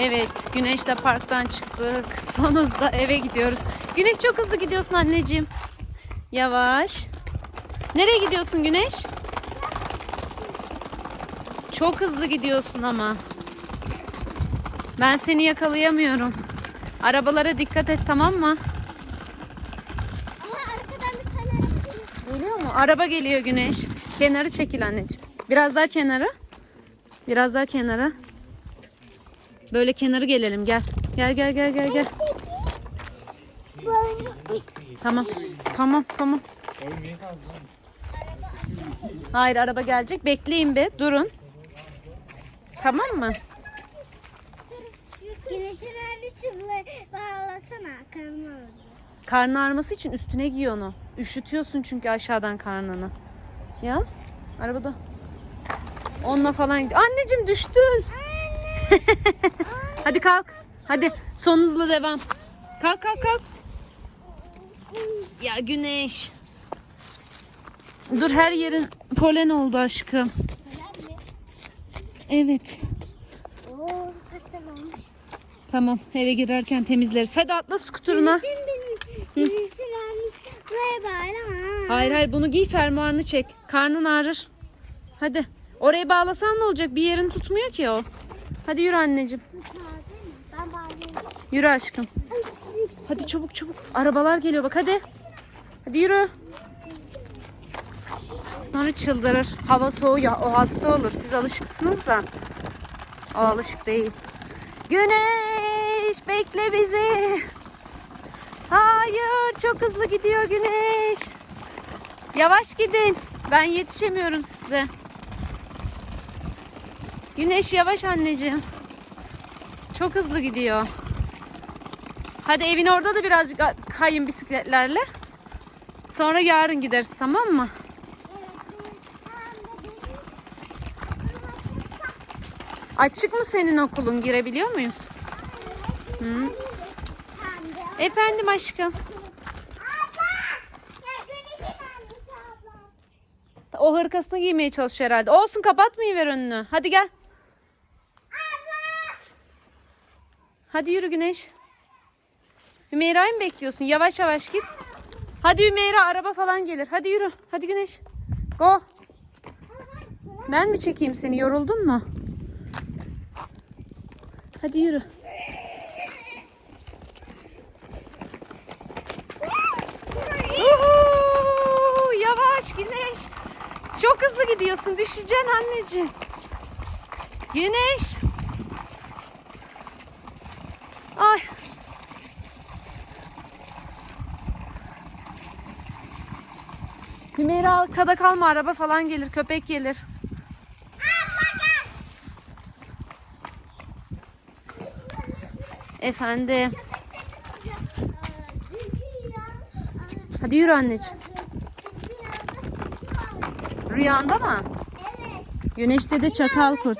Evet, Güneş'le parktan çıktık. Son hızda eve gidiyoruz. Güneş çok hızlı gidiyorsun anneciğim. Yavaş. Nereye gidiyorsun Güneş? Çok hızlı gidiyorsun ama. Ben seni yakalayamıyorum. Arabalara dikkat et tamam mı? Ama arkadan bir tane araba geliyor. Geliyor mu? Araba geliyor Güneş. Kenarı çekil anneciğim. Biraz daha kenara. Biraz daha kenara. Böyle kenarı gelelim gel. Gel gel gel gel gel. Tamam. Tamam tamam. Hayır araba gelecek. Bekleyin be. Durun. Tamam mı? Güneşin bağlasana ağrıyor. Karnı ağrıması için üstüne giy onu. Üşütüyorsun çünkü aşağıdan karnını. Ya arabada. Onunla falan. Anneciğim düştün. Hadi kalk. Hadi son hızla devam. Kalk kalk kalk. Ya güneş. Dur her yerin polen oldu aşkım. Evet. Oo. Tamam eve girerken temizleriz. Hadi atla skuturuna. Hayır hayır bunu giy fermuarını çek. Karnın ağrır. Hadi. Oraya bağlasan ne olacak? Bir yerin tutmuyor ki o. Hadi yürü anneciğim. Yürü aşkım. Hadi çabuk çabuk. Arabalar geliyor bak hadi. Hadi yürü. Sonra çıldırır. Hava soğuğu ya o hasta olur. Siz alışıksınız da. O alışık değil. Güneş bekle bizi. Hayır çok hızlı gidiyor güneş. Yavaş gidin. Ben yetişemiyorum size. Güneş yavaş anneciğim. Çok hızlı gidiyor. Hadi evin orada da birazcık kayın bisikletlerle. Sonra yarın gideriz tamam mı? Açık mı senin okulun? Girebiliyor muyuz? Hı. Efendim aşkım. O hırkasını giymeye çalışıyor herhalde. Olsun kapatmayı ver önünü. Hadi gel. Hadi yürü Güneş. Hümeyra'yı mı bekliyorsun? Yavaş yavaş git. Hadi Hümeyra araba falan gelir. Hadi yürü. Hadi Güneş. Go. Ben mi çekeyim seni? Yoruldun mu? Hadi yürü. Uhu! Yavaş Güneş. Çok hızlı gidiyorsun. Düşeceksin anneciğim. Güneş. Hümeyra arkada kalma araba falan gelir köpek gelir. Efendim. Hadi yürü anneciğim. Rüyanda mı? Evet. Güneşte de çakal kurt.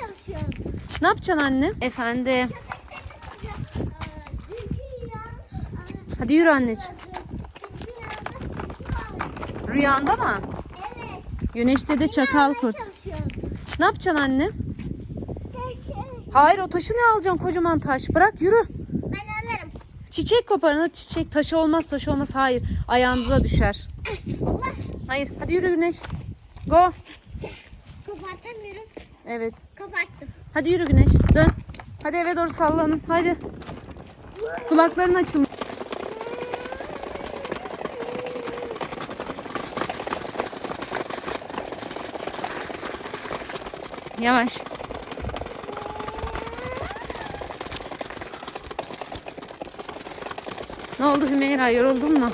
Ne yapacaksın anne? Efendim. Hadi yürü anneciğim. Rüyanda mı? Evet. Güneşte de çakal kurt. Ne yapacaksın anne? Hayır o taşı ne alacaksın kocaman taş? Bırak yürü. Ben alırım. Çiçek koparın. Çiçek taşı olmaz taşı olmaz. Hayır. Ayağınıza düşer. Hayır. Hadi yürü Güneş. Go. Kapatamıyorum. Evet. Kapattım. Hadi yürü Güneş. Dön. Hadi eve doğru sallanın. Hadi. Kulakların açılmış. Yavaş. Ne oldu Hümeyra? Yoruldun mu?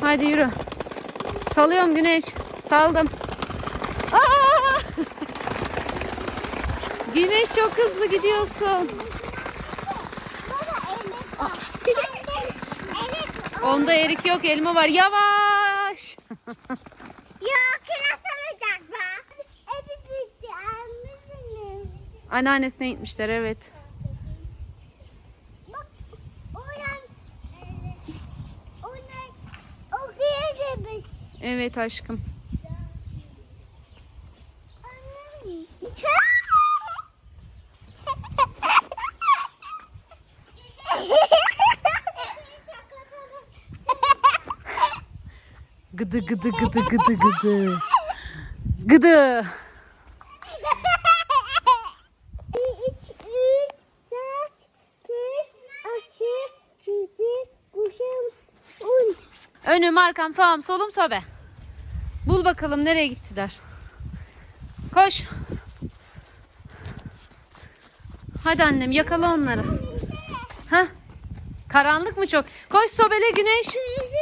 Hadi yürü. Salıyorum Güneş. Saldım. Aa! Güneş çok hızlı gidiyorsun. Onda erik yok, elma var. Yavaş. Yok bak. Evet gitti. Almışsınız. Anneannesine gitmişler evet. Bak. Oradan. Oradan. Okuyabiliriz. Evet aşkım. Gıdı gıdı gıdı gıdı gıdı. Gıdı. Önüm arkam sağım solum sobe. Bul bakalım nereye gittiler. Koş. Hadi annem yakala onları. Ha? Karanlık mı çok? Koş sobele güneş. Kırmızı